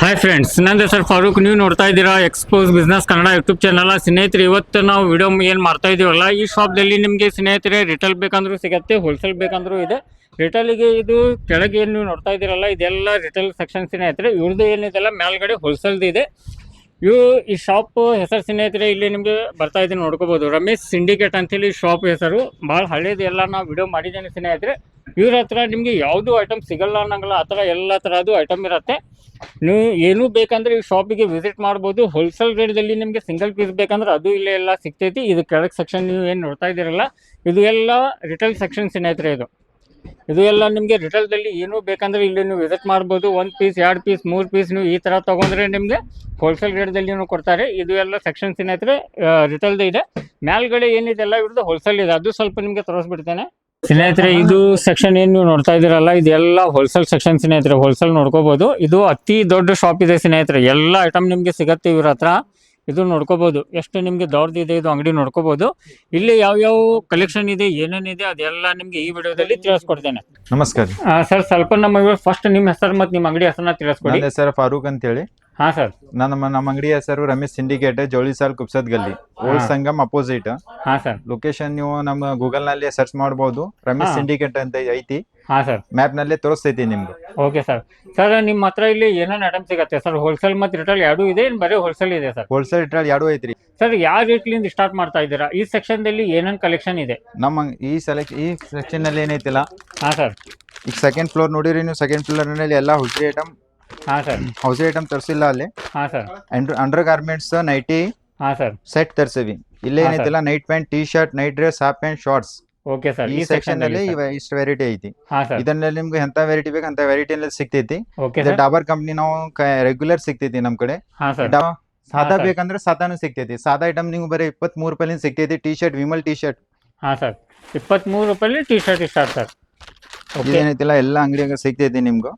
Hi friends ನನ್ನ sir Farooq. ನೀವು ನೋಡ್ತಾ ಇದ್ದೀರಾ expose business Kannada YouTube channel ಸ್ನೇಹಿತರೆ, ಇವತ್ತು ನಾವು ವಿಡಿಯೋ ಏನು ಮಾಡ್ತಾ ಇದೀವಲ್ಲ, ಈ ಶಾಪ್ದಲ್ಲಿ ನಿಮಗೆ ಸ್ನೇಹಿತರೆ ರಿಟೇಲ್ ಬೇಕಂದ್ರೂ ಸಿಗತ್ತೆ ಹೋಲ್ಸೇಲ್ ಬೇಕಂದ್ರೂ ಇದೆ. ರಿಟೇಲಿಗೆ ಇದು ಕೆಳಗೆ ಏನು ನೀವು ನೋಡ್ತಾ ಇದ್ದೀರಲ್ಲ, ಇದೆಲ್ಲ ರಿಟೇಲ್ ಸೆಕ್ಷನ್ ಸ್ನೇಹಿತರೆ. ಇವ್ರದ್ದು ಏನಿದೆಲ್ಲ ಮೇಲ್ಗಡೆ ಹೋಲ್ಸೇಲ್ದು ಇದೆ. ಇವು ಈ ಶಾಪ್ ಹೆಸರು ಸ್ನೇಹಿತರೆ, ಇಲ್ಲಿ ನಿಮಗೆ ಬರ್ತಾ ಇದ್ದೀನಿ, ನೋಡ್ಕೋಬೋದು. ರಮೇಶ್ ಸಿಂಡಿಕೇಟ್ ಅಂತೇಳಿ ಶಾಪ್ ಹೆಸರು. ಭಾಳ ಹಳೇದು, ಎಲ್ಲ ನಾವು ವಿಡಿಯೋ ಮಾಡಿದ್ದೇನೆ ಸ್ನೇಹಿತರೆ. ಇವ್ರ ಹತ್ರ ನಿಮಗೆ ಯಾವುದು ಐಟಮ್ ಸಿಗಲ್ಲ ಅನ್ನಂಗಿಲ್ಲ, ಆ ಥರ ಎಲ್ಲ ಥರದ್ದು ಐಟಮ್ ಇರುತ್ತೆ. ನೀವು ಏನು ಬೇಕಂದ್ರೆ ಈ ಶಾಪಿಗೆ ವಿಸಿಟ್ ಮಾಡ್ಬೋದು. ಹೋಲ್ಸೇಲ್ ರೇಟ್ದಲ್ಲಿ ನಿಮಗೆ ಸಿಂಗಲ್ ಪೀಸ್ ಬೇಕಂದ್ರೆ ಅದು ಇಲ್ಲೇ ಎಲ್ಲ ಸಿಗ್ತೈತಿ. ಇದು ಕೆಳಗೆ ಸೆಕ್ಷನ್ ನೀವು ಏನು ನೋಡ್ತಾ ಇದ್ದೀರಲ್ಲ, ಇದು ಎಲ್ಲ ರಿಟೇಲ್ ಸೆಕ್ಷನ್ ಸ್ನೇಹಿತರೆ ಇದು. ಇದು ಎಲ್ಲ ನಿಮಗೆ ರಿಟೇಲ್ದಲ್ಲಿ ಏನೂ ಬೇಕಂದ್ರೆ ಇಲ್ಲಿ ನೀವು ವಿಸಿಟ್ ಮಾಡ್ಬೋದು. ಒಂದು ಪೀಸ್ ಎರಡು ಪೀಸ್ ಮೂರು ಪೀಸ್ ನೀವು ಈ ಥರ ತೊಗೊಂಡ್ರೆ ನಿಮಗೆ ಹೋಲ್ಸೇಲ್ ರೇಟ್ದಲ್ಲಿ ಕೊಡ್ತಾರೆ. ಇದು ಎಲ್ಲ ಸೆಕ್ಷನ್ ಸ್ನೇಹಿತರೆ ರಿಟೇಲ್ದು ಇದೆ. ಮೇಲ್ಗಡೆ ಏನಿದೆ ಎಲ್ಲ ಇವ್ರದ್ದು ಹೋಲ್ಸೇಲ್ ಇದೆ. ಅದು ಸ್ವಲ್ಪ ನಿಮಗೆ ತೋರಿಸ್ಬಿಡ್ತೇನೆ. ಸ್ನೇಹಿತರೆ ಇದು ಸೆಕ್ಷನ್ ಏನು ನೀವು ನೋಡ್ತಾ ಇದ್ದೀರಲ್ಲ ಇದೆಲ್ಲ ಹೋಲ್ಸೇಲ್ ಸೆಕ್ಷನ್ ಸ್ನೇಹಿತರೆ. ಹೋಲ್ಸೇಲ್ ನೋಡ್ಕೋಬಹುದು ಇದು ಅತಿ ದೊಡ್ಡ ಶಾಪ್ ಇದೆ ಸ್ನೇಹಿತರೆ. ಎಲ್ಲ ಐಟಮ್ ನಿಮ್ಗೆ ಸಿಗತ್ತೆ ಇವ್ರ ಹತ್ರ. ಇದು ನೋಡ್ಕೋಬಹುದು ಎಷ್ಟು ನಿಮಗೆ ದೊಡ್ಡದಿದೆ ಇದು ಅಂಗಡಿ ನೋಡ್ಕೋಬಹುದು ಇಲ್ಲಿ ಯಾವ ಯಾವ ಕಲೆಕ್ಷನ್ ಇದೆ ಏನೇನಿದೆ ಅದೆಲ್ಲ ನಿಮ್ಗೆ ಈ ವಿಡಿಯೋದಲ್ಲಿ ತಿಳಿಸ್ಕೊಡ್ತೇನೆ. ನಮಸ್ಕಾರ. ಸರ್ ಸ್ವಲ್ಪ ನಮ್ಮ ಫಸ್ಟ್ ನಿಮ್ಮ ಹೆಸರು ಮತ್ತೆ ನಿಮ್ಮ ಅಂಗಡಿ ಹೆಸರನ್ನ ತಿಳಿಸ್ಕೊಡಿ. ಸರ್ ಫಾರೂಕ್ ಅಂತ ಹೇಳಿ ಹಾ ಸರ್. ನಮ್ಮ ನಮ್ಮ ಅಂಗಡಿ ಹೆಸರು ರಮೇಶ್ ಸಿಂಡಿಕೇಟ್ ಜೋಳಿ ಸಾಲ್ ಕುಪ್ಸದ್ ಗಲ್ಲಿ. ಓಲ್ಡ್. ಸಂಗಮ್ ಅಪೋಸಿಟ್ ಹಾ ಸರ್. ಲೊಕೇಶನ್ ನೀವು ನಮ್ಮ ಗೂಗಲ್ನಲ್ಲಿ ಸರ್ಚ್ ಮಾಡಬಹುದು ರಮೇಶ್ ಸಿಂಡಿಕೇಟ್ ಅಂತ ಐತಿ. ಹಾ ಸರ್. ಮ್ಯಾಪ್ನಲ್ಲಿ ತೋರಿಸ್ತೈತಿ ನಿಮ್ಗೆ. Okay sir. ಸರ್ ನಿಮ್ಮ ಹತ್ರ ಇಲ್ಲಿ ಏನೇನು ಐಟಮ್ ಸಿಗತ್ತೆ ಸರ್? ಹೋಲ್ಸೇಲ್ ಮತ್ತು ರಿಟೇಲ್ ಎರಡೂ ಇದೆ ಏನು ಬರೀ ಹೋಲ್ಸೇಲ್ ಇದೆ ಸರ್? ಹೋಲ್ಸೇಲ್ ರಿಟೇಲ್ ಎರಡು ಐತ್ರಿ. ಸರ್ ಯಾವ ರೇಟ್ಲಿಂದ ಸ್ಟಾರ್ಟ್ ಮಾಡ್ತಾ ಇದ್ದೀರಾ? ಈ ಸೆಕ್ಷನ್ ದಲ್ಲಿ ಏನೇನು ಕಲೆಕ್ಷನ್ ಇದೆ? ನಮ್ಮ ಈ ಸೆಲೆಕ್ ಈ ಸೆಕ್ಷನ್ನಲ್ಲಿ ಏನೈತಿಲ್ಲ? ಹಾ ಸರ್. ಈಗ ಸೆಕೆಂಡ್ ಫ್ಲೋರ್ ನೋಡಿರಿ ನೀವು ಸೆಕೆಂಡ್ ಫ್ಲೋರ್ನಲ್ಲಿ ಎಲ್ಲ ಹುಡ್ರಿ ಐಟಮ್ ಹಾಂ ಸರ್. ಹೌಸಿ ಐಟಮ್ ತರಿಸಿಲ್ಲ ಅಲ್ಲಿ. ಹಾಂ ಸರ್. ಅಂಡರ್ ಗಾರ್ಮೆಂಟ್ಸ್ ನೈಟಿ ಹಾಂ ಸರ್. ಸೆಟ್ ತರಿಸಿವಿ. ಇಲ್ಲೇ ಏನಿದೆಲ್ಲ ಏನೈತಿಲ್ಲ night pant T shirt night dress half pant shorts. Okay sir ಈ ಸೆಕ್ಷನ್ ಅಲ್ಲಿ ಇಷ್ಟು ವೆರೈಟಿ ಐತಿ. ಇದನ್ನಲ್ಲಿ ನಿಮ್ಗೆ ಎಂತ ವೆರೈಟಿ ಬೇಕು ಅಂತ ವೆರೈಟಿ ಅಲ್ಲಿ ಸಿಗ್ತೈತಿ. ಡಾಬರ್ ಕಂಪ್ನಿ ನಾವು ರೆಗ್ಯುಲರ್ ಸಿಗ್ತೈತಿ ನಮ್ ಕಡೆ. ಸಾದಾ. ಬೇಕಂದ್ರೆ ಸಾದಾನು ಸಿಗ್ತೈತಿ. ಸಾದಾ ಐಟಮ್ ನಿಮ್ಗೆ ಬರೀ ಇಪ್ಪತ್ತ್ ಮೂರು ರೂಪಾಯಿ ಸಿಗ್ತೈತಿ. T shirt Vimal T shirt ಹಾ ಸರ್. ಇಪ್ಪತ್ತ್ಮೂರು ರೂಪಾಯಿ ಟಿ ಶರ್ಟ್ ಸ್ಟಾರ್ಟ್ ಸರ್ ಏನೈತಿಲ್ಲ ಎಲ್ಲ ಅಂಗಡಿಯಾಗ ಸಿಗ್ತೈತಿ ನಿಮ್ಗೆ.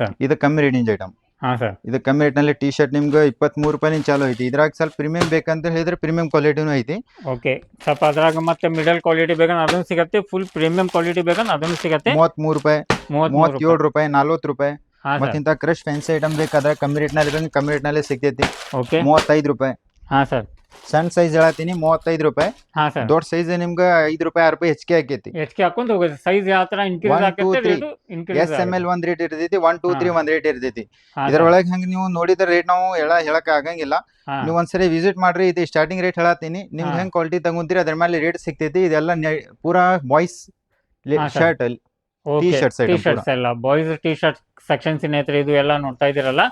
ಸರ್. ಇದು ಕಮ್ಮಿ ರೇಟಿಂಗ್ ಐಟಮ್ ಹಾಂ ಸರ್. ಇದು ಕಮ್ಮಿ ರೇಟ್ನಲ್ಲಿ ಟಿ ಶರ್ಟ್ ನಿಮ್ಗೆ ಇಪ್ಪತ್ತ್ ಮೂರು ರೂಪಾಯಿ ಚಾಲು ಐತಿ. ಇದ್ರಾಗ ಸ್ವಲ್ಪ ಪ್ರೀಮಿಯಂ ಬೇಕಂತ ಹೇಳಿದ್ರೆ ಪ್ರೀಮಿಯಂ ಕ್ವಾಲಿಟಿನೂ ಐತಿ. ಓಕೆ ಸ್ವಲ್ಪ ಅದ್ರಾಗ ಮತ್ತೆ ಮಿಡಲ್ ಕ್ವಾಲಿಟಿ ಬೇಕಂದ್ರೆ ಅದನ್ನು ಸಿಗತ್ತೆ. ಫುಲ್ ಪ್ರೀಮಿಯಂ ಕ್ವಾಲಿಟಿ ಬೇಕಂದ್ರೆ ಅದನ್ನು ಸಿಗತ್ತೆ. ಮೂವತ್ ಮೂರು ರೂಪಾಯಿ ಮೂವತ್ತ್ಮೂರು ಮೂವತ್ತೇಳು ರೂಪಾಯಿ. ನಲ್ವತ್ತು ರೂಪಾಯಿ. ಮತ್ತೆ ಇಂಥ ಕ್ರಶ್ ಫ್ಯಾನ್ಸಿ ಐಟಮ್ ಬೇಕಾದ್ರೆ ಕಮ್ಮಿ ರೇಟ್ನಲ್ಲಿ ಬೇಕಂದ್ರೆ ಕಮ್ಮಿ ರೇಟ್ನಲ್ಲಿ ಸಿಗ್ತೈತಿ. ಓಕೆ ಮೂವತ್ತೈದು ರೂಪಾಯಿ. ಹಾಂ ಸರ್. ಸಣ್ಣ ಸೈಜ್ ಹೇಳತ್ತೀನಿ ಮೂವತ್ತೈದು ರೂಪಾಯಿ. ಹಾಂ ಸರ್. ದೊಡ್ಡ ಸೈಜ್ ನಿಮ್ಗೆ ಐದು ರೂಪಾಯಿ ಆರು ರೂಪಾಯಿ ಹೆಚ್ಚಿಗೆ ಆಕೈತಿ. ಹೆಚ್ಚಿಗೆ ಹಾಕೊಂಡು ಹೋಗುತ್ತೆ ಸೈಜ್ ಯಾವ ಇನ್ಕ್ರೀಸ್ ಆಗುತ್ತೆ. ಇನ್ಕ್ರೀಸ್ ಎಸ್ ಎಂ ಎಲ್ ಒಂದ್ ರೇಟ್ ಇರ್ತೈತಿ ಒನ್ ಟೂ. ತ್ರೀ ಒಂದ್ ರೇಟ್ ಇರ್ತೈತಿ. ಇದ್ರೊಳಗೆ ಹಂಗ ನೀವು ನೋಡಿದ ರೇಟ್ ನಾವು ಹೇಳ ಹೇಳಕ್ ಆಗಂಗಿಲ್ಲ. ನೀವು ಒಂದ್ಸರಿ ವಿಸಿಟ್ ಮಾಡ್ರಿ ಇದು ಸ್ಟಾರ್ಟಿಂಗ್ ರೇಟ್ ಹೇಳತ್ತೀನಿ. ನಿಮ್ಗೆ. ಹೆಂಗ್ ಕ್ವಾಲಿಟಿ ತಗೊಂತೀರಿ ಅದ್ರ ಮೇಲೆ ರೇಟ್ ಸಿಗ್ತೈತಿ. ಇದೆಲ್ಲ ಪೂರಾ ಬಾಯ್ಸ್. ಶರ್ಟ್ ಟಿ ಶರ್ಟ್ಸ್ ಎಲ್ಲ. ಬಾಯ್ಸ್ ಟಿ ಶರ್ಟ್ ಸೆಕ್ಷನ್ ಸ್ನೇಹಿತರೆ ಇದು ಎಲ್ಲ ನೋಡ್ತಾ ಇದ್ದೀರಲ್ಲ?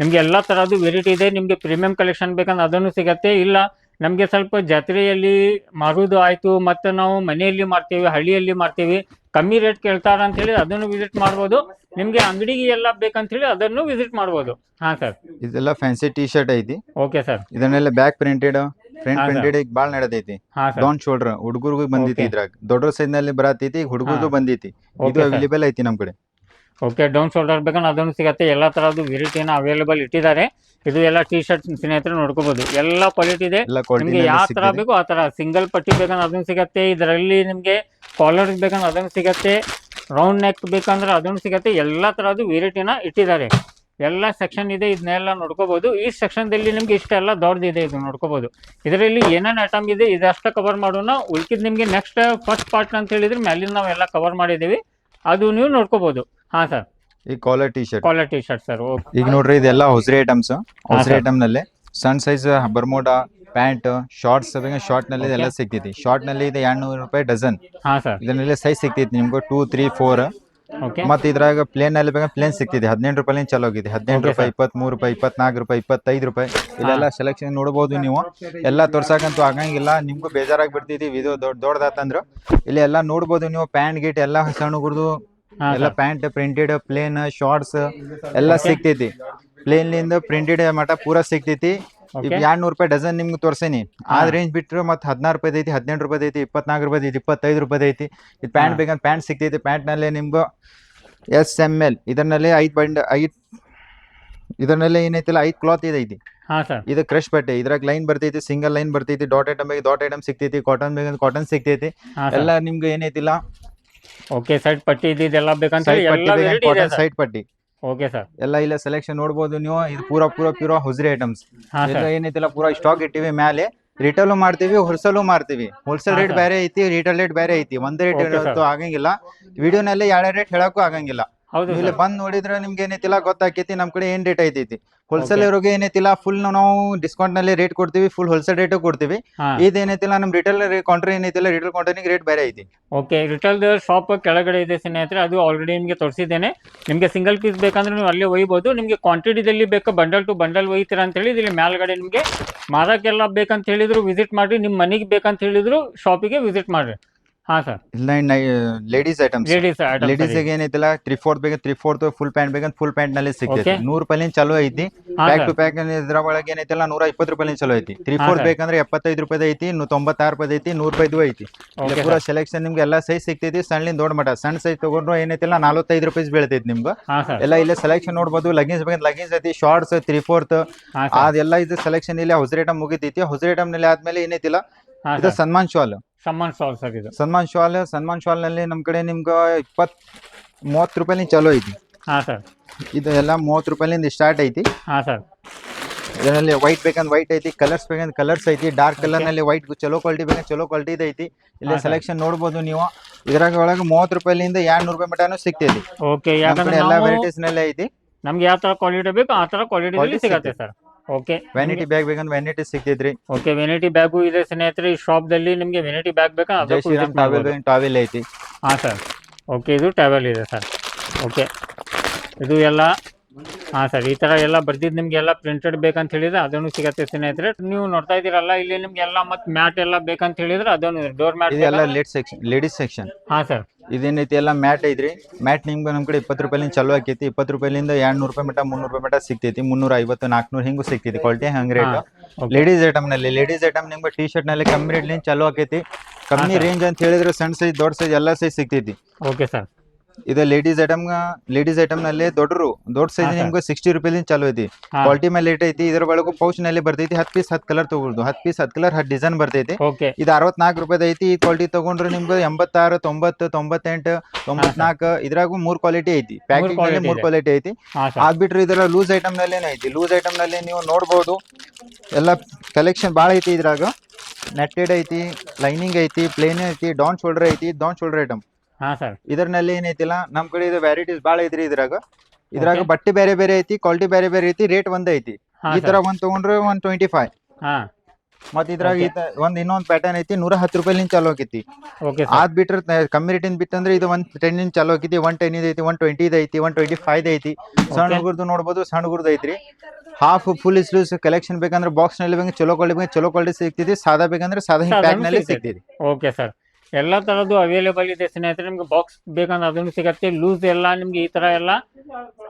ನಿಮ್ಗೆ ಎಲ್ಲ ಥರದ್ದು ವೆರೈಟಿ ಇದೆ ನಿಮಗೆ ಪ್ರೀಮಿಯಂ ಕಲೆಕ್ಷನ್ ಬೇಕಂದ್ರೆ ಅದನ್ನು ಸಿಗತ್ತೆ. ಇಲ್ಲ ನಮಗೆ ಸ್ವಲ್ಪ ಜಾತ್ರೆಯಲ್ಲಿ ಮಾರುವುದು ಆಯಿತು ಮತ್ತು ನಾವು ಮನೆಯಲ್ಲಿ ಮಾಡ್ತೀವಿ ಹಳ್ಳಿಯಲ್ಲಿ ಮಾಡ್ತೀವಿ ಕಮ್ಮಿ ರೇಟ್ ಕೇಳ್ತಾರ ಅಂತ ಹೇಳಿ ಅದನ್ನು ವಿಸಿಟ್ ಮಾಡ್ಬೋದು. ನಿಮಗೆ ಅಂಗಡಿಗೆ ಎಲ್ಲ ಬೇಕಂತ ಹೇಳಿ ಅದನ್ನು ವಿಸಿಟ್ ಮಾಡ್ಬೋದು. ಹಾಂ ಸರ್ ಇದೆಲ್ಲ ಫ್ಯಾನ್ಸಿ ಟಿ ಶರ್ಟ್ ಐತಿ. ಓಕೆ ಸರ್ ಇದನ್ನೆಲ್ಲ ಬ್ಯಾಕ್ ಪ್ರಿಂಟೆಡ್ ಫ್ರಂಟ್. ಪ್ರಿಂಟೆಡ್ ಈಗ ಬಾಳ್ ನಡೆದೈತಿ. ಡೌನ್ ಶೋಲ್ಡರ್ ಹುಡುಗರಿಗೂ ಬಂದೈತಿ. ಇದ್ರಾಗ. ದೊಡ್ಡ ಸೈಜ್ನಲ್ಲಿ ಬರತೈತಿ ಈಗ ಹುಡುಗರ್ದು ಬಂದೈತಿ. ಇದು ಅವೈಲೇಬಲ್ ಐತಿ ನಮ್ ಕಡೆ. ಓಕೆ ಡೌನ್ ಶೋಲ್ಡರ್ ಬೇಕಂದ್ರೆ ಅದನ್ನು ಸಿಗತ್ತೆ. ಎಲ್ಲ ತರದ್ದು ವೆರೈಟಿನ ಅವೈಲೇಬಲ್ ಇಟ್ಟಿದ್ದಾರೆ. ಇದು ಎಲ್ಲ ಟಿ ಶರ್ಟ್ ಸ್ನೇಹಿತರು ನೋಡ್ಕೋಬಹುದು ಎಲ್ಲ ಕ್ವಾಲಿಟಿ ಇದೆ. ನಿಮ್ಗೆ ಯಾವ ತರ ಬೇಕು ಆ ತರ. ಸಿಂಗಲ್ ಪಟ್ಟಿ ಬೇಕಂದ್ರೆ ಅದನ್ನು ಸಿಗತ್ತೆ. ಇದರಲ್ಲಿ ನಿಮ್ಗೆ ಕಾಲರ್ ಬೇಕಂದ್ರೆ ಅದನ್ನು ಸಿಗತ್ತೆ. ರೌಂಡ್ ನೆಕ್ ಬೇಕಂದ್ರೆ ಅದನ್ನು ಸಿಗತ್ತೆ. ಎಲ್ಲ ತರದ್ದು ವೆರೈಟಿನ ಇಟ್ಟಿದ್ದಾರೆ. ಎಲ್ಲ ಸೆಕ್ಷನ್ ಇದೆ. ಇದನ್ನೆಲ್ಲ ನೋಡ್ಕೋಬಹುದು ಈ ಸೆಕ್ಷನ್ ದಲ್ಲಿ ನಿಮ್ಗೆ ಇಷ್ಟೆಲ್ಲ ದೊಡ್ಡದಿದೆ ಇದು ನೋಡ್ಕೋಬಹುದು ಇದರಲ್ಲಿ ಏನೇನು ಐಟಮ್ ಇದೆ ಇದಷ್ಟ ಕವರ್ ಮಾಡೋಣ. ಉಳ್ಕಿದ್ ನಿಮ್ಗೆ ನೆಕ್ಸ್ಟ್ ಫಸ್ಟ್ ಪಾರ್ಟ್ ಅಂತ ಹೇಳಿದ್ರೆ ಮ್ಯಾಲಿನ ನಾವೆಲ್ಲ ಕವರ್ ಮಾಡಿದ್ದೀವಿ. ಅದು ನೀವು ನೋಡ್ಕೋಬಹುದು ಹಾ ಸರ್. ಈ collar T shirt collar T shirt sir okay. ಈಗ ನೋಡ್ರಿ ಇದೆಲ್ಲ ಹೊಸರಿ ಐಟಮ್ಸ್ ಹೊಸರಿ. ಐಟಮ್ನಲ್ಲಿ ಸಣ್ಣ ಸೈಜ್ ಬರ್ಮೋಡಾ ಪ್ಯಾಂಟ್ ಶಾರ್ಟ್ಸ್ ಶಾರ್ಟ್ನಲ್ಲಿ ಇದೆಲ್ಲ ಎಲ್ಲ ಸಿಗ್ತೈತಿ. ಶಾರ್ಟ್ನಲ್ಲಿ ಇದೆ ಎರಡ್ನೂರು ರೂಪಾಯಿ ಡಜನ್ ಹಾ ಸರ್. ಇದನ್ನೆಲ್ಲ ಸೈಜ್ ಸಿಗ್ತೈತಿ ನಿಮ್ಗೆ ಟೂ ತ್ರೀ ಫೋರ್ ಮತ್ತೆ ಇದ್ರಾಗ ಪ್ಲೇನ್ನಲ್ಲಿ ಬೇಕಾದ್ರೆ ಪ್ಲೇನ್ ಸಿಗ್ತಿದೆ ಹದಿನೆಂಟು ರೂಪಾಯಿ ಚಲೋ ಆಗಿದೆ. ಹದಿನೆಂಟು ರೂಪಾಯಿ ರೂಪಾಯಿ ಇಪ್ಪತ್ಮೂರು ರೂಪಾಯಿ ಇಪ್ಪತ್ನಾಲ್ಕು ರೂಪಾಯಿ ಇಪ್ಪತ್ತೈದು ರೂಪಾಯಿ. ಇಲ್ಲೆಲ್ಲ ಸೆಲೆಕ್ಷನ್ ನೋಡಬಹುದು ನೀವು. ಎಲ್ಲ ತೋರ್ಸಕಂತೂ ಆಗಂಗಿಲ್ಲ. ನಿಮ್ಗೂ ಬೇಜಾರಾಗಿ ಬಿಡ್ತೀವಿ ಇದು ದೊಡ್ಡ ದೊಡ್ಡದಾತಂದ್ರ. ಇಲ್ಲಿ ಎಲ್ಲ ನೋಡಬಹುದು ನೀವು. ಪ್ಯಾಂಟ್ ಗೀಟ್ ಎಲ್ಲ ಸಣ್ಣ ಹಾ ಎಲ್ಲ ಪ್ಯಾಂಟ್ ಪ್ರಿಂಟೆಡ್ ಪ್ಲೇನ್ ಶಾರ್ಟ್ಸ್ ಎಲ್ಲ. ಸಿಗ್ತೈತಿ. ಪ್ಲೇನ್ ಲಿಂದ ಪ್ರಿಂಟೆಡ್ ಮಟ ಪೂರಾ ಸಿಗ್ತೈತಿ. ಈಗ ಎರಡ್ ನೂರು ರೂಪಾಯಿ ಡಜನ್ ನಿಮ್ಗೆ ತೋರ್ಸೇನಿ. ಆ ರೇಂಜ್ ಬಿಟ್ರು ಮತ್ತೆ ಹದಿನಾರು ರೂಪಾಯಿ ಐತಿ ಹದಿನೆಂಟು ರೂಪಾಯಿ ಐತಿ ಇಪ್ಪತ್ನಾಲ್ಕು ರೂಪಾಯಿ ಐತಿ ಇಪ್ಪತ್ತೈದು ರೂಪಾಯಿ ಐತಿ. ಇದು ಪ್ಯಾಂಟ್ ಬೇಕಂತ ಬೇಕಂದ್ರೆ ಪ್ಯಾಂಟ್ ಸಿಗ್ತೈತಿ. ಪ್ಯಾಂಟ್ನಲ್ಲಿ ನಿಮ್ಗೆ ಎಸ್ ಎಂ ಎಲ್ ಇದರಲ್ಲಿ ಐದ್ ಬಂಡ್ ಐದ್ ಇದರಲ್ಲೇ ಏನೈತಿಲ್ಲ ಐದ್ ಕ್ಲಾತ್ ಇದೈತಿ. ಇದು ಕ್ರಶ್ ಬಟ್ಟೆ ಇದ್ರಾಗ ಲೈನ್ ಬರ್ತೈತಿ ಸಿಂಗಲ್ ಲೈನ್ ಬರ್ತೈತಿ ಡಾಟ್ ಐಟಮ್ ಬೇಕು ಡಾಟ್ ಐಟಮ್ ಸಿಗ್ತೈತಿ ಕಾಟನ್ ಬೇಕಂದ್ರೆ ಕಾಟನ್ ಸಿಗ್ತೈತಿ ಎಲ್ಲ ನಿಮ್ಗೆ ಏನೈತಿಲ್ಲ ಓಕೆ ಸೈಡ್ ಪಟ್ಟಿ ಇದು ಇದೆಲ್ಲ ಬೇಕಂತ ಸೈಡ್ ಹೇಳಿ ಪಟ್ಟಿ ಎಲ್ಲ ವೆರೈಟಿ ಇದೆ ಸರ್ ಸೈಡ್ ಪಟ್ಟಿ. ಓಕೆ ಸರ್ ಎಲ್ಲ ಇಲ್ಲ ಸೆಲೆಕ್ಷನ್ ನೋಡಬಹುದು ನೀವು. ಇದು ಪೂರಾ ಪೂರಾ ಪ್ಯೂರ ಹೊಸರಿ ಐಟಮ್ಸ್ ಹಾ ಎಲ್ಲ ಸರ್ ಏನೈತಿಲ್ಲ ಪೂರಾ ಸ್ಟಾಕ್ ಇಟ್ಟಿವಿ ಮ್ಯಾಲೆ. ರಿಟೇಲ್ ಮಾಡ್ತೀವಿ ಹೋಲ್ಸೇಲು ಮಾಡ್ತೀವಿ. ಹೋಲ್ಸೇಲ್ ಹಾ, ರೇಟ್ sir. ಬೇರೆ ಐತಿ ರಿಟೇಲ್ ರೇಟ್ ಬೇರೆ ಐತಿ. ಒಂದೇ Okay, sir. ರೇಟ್ ಆಗಂಗಿಲ್ಲ. ವಿಡಿಯೋನಲ್ಲಿ ಎರಡೇ ರೇಟ್ ಹೇಳಕ್ಕೂ ಆಗಂಗಿಲ್ಲ. ಹೌದು ಇಲ್ಲಿ ಬಂದ್ ನೋಡಿದ್ರೆ ನಿಮ್ಗೆ ಏನೈತಿಲ್ಲ ಗೊತ್ತಾಕೈತಿ ನಮ್ ಕಡೆ ಏನ್ ರೇಟ್ ಐತಿ ಹೋಲ್ಸೇಲ್ ಇರೋರಿಗೆ ಏನೈತಿಲ್ಲ ಫುಲ್ ನಾವು ಡಿಸ್ಕೌಂಟ್ನಲ್ಲಿ ರೇಟ್ ಕೊಡ್ತೀವಿ ಫುಲ್ ಹೋಲ್ಸೇಲ್ ರೇಟ್ ಕೊಡ್ತೀವಿ. ಹಾ. ಇದೇನೈತಿಲ್ಲ ನಮ್ ರಿಟೇಲ್ ಕೌಂಟರ್ ಏನೈತಿಲ್ಲ ರಿಟೇಲ್ ಕೌಂಟರ್ನಿಗೆ ರೇಟ್ ಬೇರೆ ಐತಿ. ಓಕೆ ರಿಟೇಲ್ ಶಾಪ್ ಕೆಳಗಡೆ ಇದೆ ಸ್ನೇಹಿತರೆ ಅದು ಆಲ್ರೆಡಿ ನಿಮಗೆ ತೋರಿಸಿದ್ದೇನೆ. ನಿಮಗೆ ಸಿಂಗಲ್ ಪೀಸ್ ಬೇಕಂದ್ರೆ ನೀವು ಅಲ್ಲೇ ಒಯ್ಬೋದು ನಿಮಗೆ ಕ್ವಾಂಟಿಟಿದಲ್ಲಿ ಬೇಕು ಬಂಡಲ್ ಟು ಬಂಡಲ್ ಒಯ್ತೀರಾ ಅಂತ ಹೇಳಿ ಇಲ್ಲಿ ಮೇಲ್ಗಡೆ ನಿಮಗೆ ಮಾರಕ್ಕೆಲ್ಲ ಬೇಕಂತ ಹೇಳಿದ್ರು ವಿಸಿಟ್ ಮಾಡ್ರಿ ನಿಮ್ಮ ಮನೆಗೆ ಬೇಕಂತ ಹೇಳಿದ್ರು ಶಾಪಿಗೆ ವಿಸಿಟ್ ಮಾಡ್ರಿ. ಹಾಂ ಸರ್. ಇಲ್ಲ ಲೇಡೀಸ್ ಐಟಮ್ಸ್ ಲೇಡೀಸ್ ಲೇಡೀಸ್ ಏನೈತಿಲ್ಲ ತ್ರೀ ಫೋರ್ತ್ ಬೇಕು ತ್ರೀ ಫೋರ್ತ್ ಫುಲ್ ಪ್ಯಾಂಟ್ ಬೇಕಂತ ಫುಲ್ ಪ್ಯಾಂಟ್ನಲ್ಲಿ ಸಿಗ್ತೈತಿ ನೂರು ನೂರ್ ರೂಪಾಯಿ ಚಲೋ ಐತಿ. ಪ್ಯಾಕ್ ಟು ಪ್ಯಾಕ್ ಇದ್ರ ಒಳಗೆ ಏನೈತಿಲ್ಲ ನೂರ ಇಪ್ಪತ್ತು ರೂಪಾಯಿ ಚಲೋ ಐತಿ. ತ್ರೀ ಹಾ, ಫೋರ್ sir. ಬೇಕಂದ್ರೆ ಎಪ್ಪತ್ತೈದು ರೂಪಾಯಿ ಐತಿ ತೊಂಬತ್ತಾರು ರೂಪಾಯಿ ಐತಿ ನೂರು ರೂಪಾಯಿದು ಐತಿ. ಪೂರಾ ಸೆಲೆಕ್ಷನ್ ನಿಮ್ಗೆ ಎಲ್ಲ ಸೈಜ್ ಸಿಗ್ತೈತಿ ಸಣ್ಣ ದೊಡ್ಡ ಮಟ ಸಣ್ಣ ಸೈಜ್ ತಗೊಂಡ್ರು ಏನೈತಿಲ್ಲ ನಲವತ್ತೈದು ರೂಪಾಯಿ ಬೀಳ್ತೈತಿ ನಿಮ್ಗೆ ಎಲ್ಲ ಇಲ್ಲೇ ಸೆಲೆಕ್ಷನ್ ನೋಡಬಹುದು ಲಗಿನ್ಸ್ ಬೇಕಂತ ಲಗಿನ್ಸ್ ಐತಿ ಶಾರ್ಟ್ಸ್ ತ್ರೀ ಫೋರ್ತ್ ಅದೆಲ್ಲ ಇದು ಸೆಲೆಕ್ಷನ್ ಇಲ್ಲಿ ಹೊಸ ಐಟಮ್ ಮುಗಿತೈತಿ. ಹೊಸ ಐಟಮ್ನಲ್ಲಿ ಆದ್ಮೇಲೆ ಏನೈತಿಲ್ಲ ಇದು ಸನ್ಮಾನ್ ಶಾಲ್ ಸಮ್ಮನ್ ಶಾಲ್ ಸರ್ ಇದು. ಸನ್ಮಾನ್ ಶಾಲ್ ಸನ್ಮಾನ್ ಶಾಲ್ನಲ್ಲಿ ನಮ್ ಕಡೆ ನಿಮ್ಗೆ ಇಪ್ಪತ್ ಮೂವತ್ತು ರೂಪಾಯಿ ಚಲೋ ಐತಿ. ಹಾ ಸರ್. ಇದು ಎಲ್ಲ ಮೂವತ್ತು ರೂಪಾಯಿಲಿಂದ ಸ್ಟಾರ್ಟ್ ಐತಿ. ಹಾ ಸರ್. ಇದರಲ್ಲಿ ವೈಟ್ ಬೇಕಂದ್ರೆ ವೈಟ್ ಐತಿ ಕಲರ್ಸ್ ಬೇಕಂದ್ರೆ ಕಲರ್ಸ್ ಐತಿ ಡಾರ್ಕ್ ಕಲರ್ನಲ್ಲಿ ವೈಟ್ ಚಲೋ ಕ್ವಾಲಿಟಿ ಬೇಕಂದ್ರೆ ಚಲೋ ಕ್ವಾಲಿಟಿ ಐತಿ. ಇಲ್ಲಿ ಸೆಲೆಕ್ಷನ್ ನೋಡಬಹುದು ನೀವು. ಇದ್ರಾಗ ಒಳಗೆ ಮೂವತ್ತು ರೂಪಾಯಿಲಿಂದ ಎರಡ್ ನೂರು ರೂಪಾಯಿ ಮಟನೂ ಸಿಗ್ತೈತಿ. ಓಕೆ ಯಾಕಂದ್ರೆ ಎಲ್ಲ ವೆರೈಟೀಸ್ನಲ್ಲಿ ಐತಿ. ನಮ್ಗೆ ಯಾವ ತರ ಕ್ವಾಲಿಟಿ ಬೇಕು ಆ ತರ ಕ್ವಾಲಿಟಿ ಸಿಗತ್ತೆ. ಸರ್. ಓಕೆ ವೆನಿಟಿ ಬ್ಯಾಗ್ ಬೇಕಂದ್ರೆ ವೆನಿಟಿ ಸಿಕ್ತಿದ್ರಿ ಓಕೆ ವೆನಿಟಿ ಬ್ಯಾಗು ಇದೆ ಸ್ನೇಹಿತರೆ ಈ ಶಾಪ್ದಲ್ಲಿ ನಿಮಗೆ ವೆನಿಟಿ ಬ್ಯಾಗ್ ಬೇಕಾ? ಜೈ ಶ್ರೀರಾಮ್ ಟಾವೆಲ್. ಟಾವೆಲ್ ಐತಿ. ಹಾಂ ಸರ್ ಓಕೆ ಇದು ಟಾವೆಲ್ ಇದೆ ಸರ್ ಓಕೆ ಇದು ಎಲ್ಲ ಹಾಂ ಸರ್ ಈ ತರ ಎಲ್ಲ ಬರ್ದಿದ್ ನಿಮ್ಗೆ ಎಲ್ಲ ಪ್ರಿಂಟೆಡ್ ಬೇಕಂತ ಹೇಳಿದ್ರೆ ಅದನ್ನು ಸಿಗತ್ತೆ ಸ್ನೇಹಿತರೆ. ನೀವು ನೋಡ್ತಾ ಇದೀರಲ್ಲ ಇಲ್ಲಿ ನಿಮ್ಗೆ ಎಲ್ಲ ಮತ್ ಮ್ಯಾಟ್ ಎಲ್ಲ ಬೇಕಂತ ಹೇಳಿದ್ರೆ ಅದನ್ನು ಡೋರ್ ಮ್ಯಾಟ್ ಎಲ್ಲ ಲೇಟ್ ಸೆಕ್ಷನ್ ಲೇಡೀಸ್ ಸೆಕ್ಷನ್ ಹಾ ಸರ್. ಇದೇನೈತಿ ಎಲ್ಲ ಮ್ಯಾಟ್ ಐತ್ರಿ. ಮ್ಯಾಟ್ ನಿಮ್ಗೆ ನಮ್ ಕಡೆ ಇಪ್ಪತ್ತು ರೂಪಾಯಿಲಿಂದ ಚಲೋ ಆಕೈತಿ. ಇಪ್ಪತ್ತು ರೂಪಾಯಿಲಿಂದ ಎರಡ್ ನೂರು ರೂಪಾಯಿ ಮಟ್ಟ ಮುನ್ನೂರು ರೂಪಾಯಿ ಮಟ್ಟ ಸಿಗ್ತೈತಿ. ಮುನ್ನೂರ ಐವತ್ತು ನಾಲ್ಕುನೂರು ಹಿಂಗೂ ಸಿಗ್ತೈತಿ ಕ್ವಾಲಿಟಿ ಹಂಗ್ ರೇಟ್ ಲೇಡೀಸ್ ಐಟಮ್ನಲ್ಲಿ ಲೇಡೀಸ್ ಐಟಮ್ ನಿಮ್ಗೆ ಟಿ ಶರ್ಟ್ನಲ್ಲಿ ಕಮ್ಮಿ ರೇಟ್ಲಿಂದ ಚಲೋ ಆಕೈತಿ. ಕಮ್ಮಿ ರೇಂಜ್ ಅಂತ ಹೇಳಿದ್ರೆ ಸಣ್ಣ ಸೈಜ್ ದೊಡ್ಡ ಸೈಜ್ ಎಲ್ಲ ಸೈಜ್ ಸಿಗ್ತೈತಿ. Okay sir. ಇದು ಲೇಡೀಸ್ ಐಟಮ್ ಲೇಡೀಸ್ ಐಟಮ್ನಲ್ಲಿ ದೊಡ್ಡರು ದೊಡ್ಡ ಸೈಜ್. ನಿಮ್ಗೆ ಸಿಕ್ಸ್ಟಿ ರುಪೀಸ್ ಚಾಲು ಐತಿ. ಕ್ವಾಲಿಟಿ ಮೇಲೆ ರೇಟ್ ಐತಿ ಇದ್ರ ಒಳಗೂ ಪೌಚ್ನಲ್ಲಿ ಬರ್ತೈತಿ ಹತ್ತು ಪೀಸ್ ಹತ್ತು ಕಲರ್ ತಗೊಳ್ದು. ಹತ್ತು ಪೀಸ್ ಹತ್ತು ಕಲರ್ ಹತ್ತು ಡಿಸೈನ್ ಬರ್ತೈತಿ. ಇದು ಅರವತ್ನಾಲ್ಕು ರೂಪಾಯಿ ಐತಿ. ಈ ಕ್ವಾಲಿಟಿ ತಗೊಂಡ್ರೆ ನಿಮ್ಗೆ ಎಂಬತ್ತಾರು ತೊಂಬತ್ತು ತೊಂಬತ್ತೆಂಟು ತೊಂಬತ್ನಾಲ್ಕು ಇದ್ರಾಗೂ ಮೂರ್ ಕ್ವಾಲಿಟಿ ಐತಿ. ಪ್ಯಾಕಿಂಗ್ನಲ್ಲಿ ಮೂರ್ ಕ್ವಾಲಿಟಿ ಐತಿ. ಆಗ್ಬಿಟ್ರೆ ಸರ್. ಅದ್ ಬಿಟ್ರೆ ಇದರ ಲೂಸ್ ಐಟಮ್ನಲ್ಲಿ ಐತಿ. ಲೂಸ್ ಐಟಮ್ನಲ್ಲಿ ನೀವು ನೋಡ್ಬೋದು. ಎಲ್ಲ ಕಲೆಕ್ಷನ್ ಬಾಳ ಐತಿ ಇದ್ರಾಗ. ನೆಟ್ಟೆಡ್ ಐತಿ ಲೈನಿಂಗ್ ಐತಿ ಪ್ಲೇನ್ ಐತಿ ಡೌನ್ ಶೋಲ್ಡರ್ ಐತಿ ಡೌನ್ ಶೋಲ್ಡರ್ ಐಟಮ್ ಹಾಂ ಸರ್ ಇದರಲ್ಲಿ ಏನೈತಿಲ್ಲ ನಮ್ ಕಡೆ ಇದು ವೆರೈಟೀಸ್ ಬಾಳ ಐತ್ರಿ ಇದ್ರಾಗ. ಇದ್ರಾಗ. ಬಟ್ಟೆ ಬೇರೆ ಬೇರೆ ಐತಿ ಕ್ವಾಲಿಟಿ ಬೇರೆ ಬೇರೆ ಐತಿ ರೇಟ್ ಒಂದೇ ಐತಿ. ಹಾಂ ಈ ತರ ಒಂದ್ ತಗೊಂಡ್ರೆ ಒಂದ್ ಟ್ವೆಂಟಿ ಫೈವ್ ಮತ್ತ ಮತ್ ಇದ್ರಾಗ Okay. ಈ ಒಂದ್ ಇನ್ನೊಂದ್ ಪ್ಯಾಟರ್ನ್ ಐತಿ ನೂರ ಹತ್ತು ರೂಪಾಯಿಲಿಂದ ಚಾಲು ಆಕೈತಿ. ಓಕೆ ಸರ್ ಅದ್ ಬಿಟ್ರೆ ತ- ಕಮ್ಮಿ ಬಿತ್ತಂದ್ರೆ ಇದು ಒಂದ್ ಟೆನ್ ಇಂದ ಚಾಲು ಆಕೈತಿ ಒನ್ ಟೆನ್ ಐತಿ ಒನ್ ಟ್ವೆಂಟಿ ಐತಿ ಒನ್ ಟ್ವೆಂಟಿ ಫೈವ್ ಐತಿ ಸಣ್ಣ Okay. ಹುಡುಗರ್ದು ನೋಡಬಹುದು ಸಣ್ಣ ಹುಡುಗರ್ದು ಐತ್ರಿ. ಹಾಫ್ ಫುಲ್ ಸ್ಲೀವ್ಸ್ ಕಲೆಕ್ಷನ್ ಬೇಕಂದ್ರೆ ಬಾಕ್ಸ್ನಲ್ಲಿ ಬೇಕಂದ್ರೆ ಚಲೋ ಕ್ವಾಲಿಟಿ ಚಲೋ ಕ್ವಾಲಿಟಿ ಸಿಗ್ತೈತಿ ಸಾದಾ ಬೇಕಂದ್ರೆ ಸಾದಾ ಹಿಂಗ್ ಸಾದಾನು ಪ್ಯಾಕ್ನಲ್ಲಿ ಸಿಗ್ತೈತಿ. ಸಿಗ್ತೈತಿ. ಓಕೆ ಸರ್ ಎಲ್ಲ ತರದ್ದು ಅವೈಲೇಬಲ್ ಇದೆ ಸ್ನೇಹಿತರೆ. ನಿಮ್ಗೆ ಬಾಕ್ಸ್ ಬೇಕಂದ್ರೆ ಅದನ್ನು ಸಿಗತ್ತೆ. ಲೂಸ್ ಎಲ್ಲ ನಿಮ್ಗೆ ಈ ತರ ಎಲ್ಲ